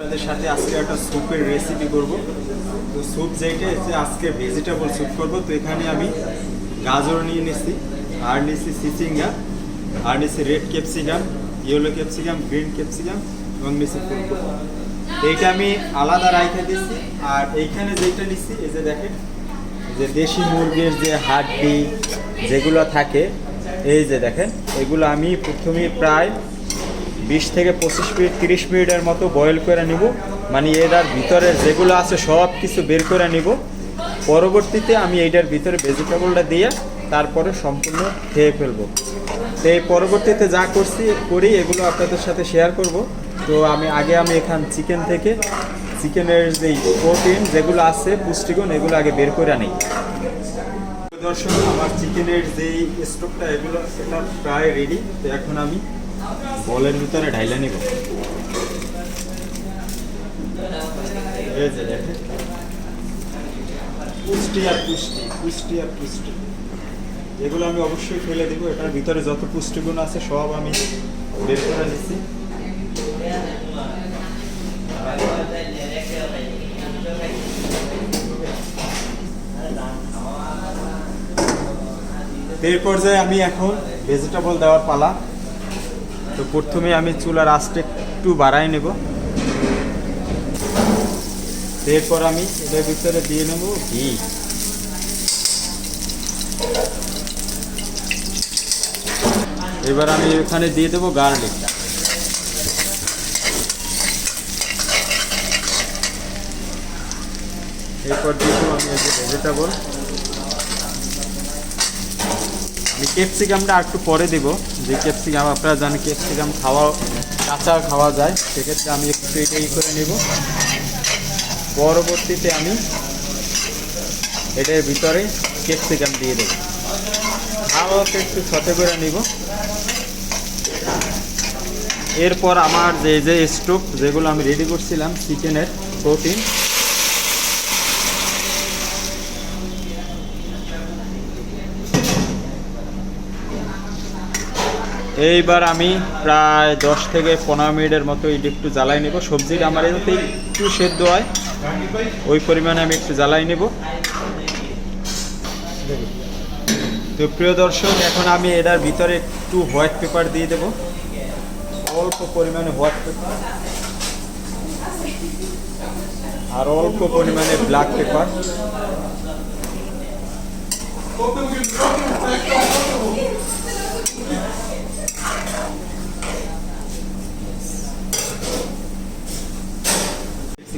আপনাদের সাথে আজকে একটা স্যুপের রেসিপি করব। তো স্যুপ যেটা আজকে ভেজিটেবল স্যুপ করব। তো এখানে আমি গাজর নিয়ে নিছি, আর নিছি সিচিঙ্গা আর নিছি red capsicum yellow capsicum green capsicum এবং নিছি ফুলকপি। এইটা আমি আলাদা রাইখে দিছি, আর এইখানে যেটা নিছি, এই যে দেখেন, যে দেশি মুরগির যে হাড্ডি যেগুলো থাকে, এই যে দেখেন, এগুলো আমি প্রথমে প্রায় বিশ থেকে পঁচিশ মিনিট, তিরিশ মিনিটের মতো বয়েল করে নিব। মানে এটার ভিতরে যেগুলো আছে সব কিছু বের করে নিব। পরবর্তীতে আমি এইটার ভিতরে ভেজিটেবলটা দিয়ে তারপরে সম্পূর্ণ খেয়ে ফেলব। তো এই পরবর্তীতে যা করছি, করি, এগুলো আপনাদের সাথে শেয়ার করব। তো আমি, আগে আমি এখান চিকেন থেকে চিকেনের যেই প্রোটিন যেগুলো আছে, পুষ্টিগুণ, এগুলো আগে বের করে নিই। দর্শক, আমার চিকেনের যেই স্টোভটা এগুলো এটা প্রায় রেডি তো এখন আমি বলের ভিতরে ঢাইলে নিব। পুষ্টি আর পুষ্টি পুষ্টি আর পুষ্টি। এগুলো আমি অবশ্যই ফেলে দিব, এটার ভিতরে যত পুষ্টিগুণ আছে সব আমি বের করে নিচ্ছি। এর পর্যায়ে আমি এখন ভেজিটেবল দেওয়ার পালা তো প্রথমে আমি চুলার আঁচটা একটু বাড়াই নেব। এরপর আমি এটার ভিতরে দিয়ে নেব ঘি। এবার আমি এখানে দিয়ে দেবো গার্লিক। এরপর দিয়ে দেবো আমি ভেজিটেবল আমি ক্যাপসিকামটা একটু পরে দেব। যে ক্যাপসিকাম আপনারা জানেন ক্যাপসিকাম খাওয়া, কাঁচা খাওয়া যায়, সেক্ষেত্রে আমি একটু এটা ই করে নেব। পরবর্তীতে আমি এটার ভিতরে ক্যাপসিকাম দিয়ে দেবো। হাওয়াকে একটু সতে করে নিব। এরপর আমার যে যে স্টোভ যেগুলো আমি রেডি করছিলাম, চিকেনের প্রোটিন এইবার আমি প্রায় দশ থেকে পনেরো মিনিটের মতো এটা একটু জ্বালাই নেব। সবজিটা আমার এতে একটু সেদ্ধ হয়, ওই পরিমাণে আমি একটু জ্বালাই নেব। তো প্রিয় দর্শক, এখন আমি এটার ভিতরে একটু হোয়াইট পেপার দিয়ে দেব। অল্প পরিমাণে হোয়াইট পেপার। আর অল্প পরিমাণে ব্ল্যাক পেপার।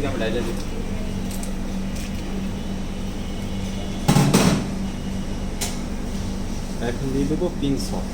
ক্যাপসিকাম ডাইলে দিই এখন দিয়ে দেবো পিঙ্ক সস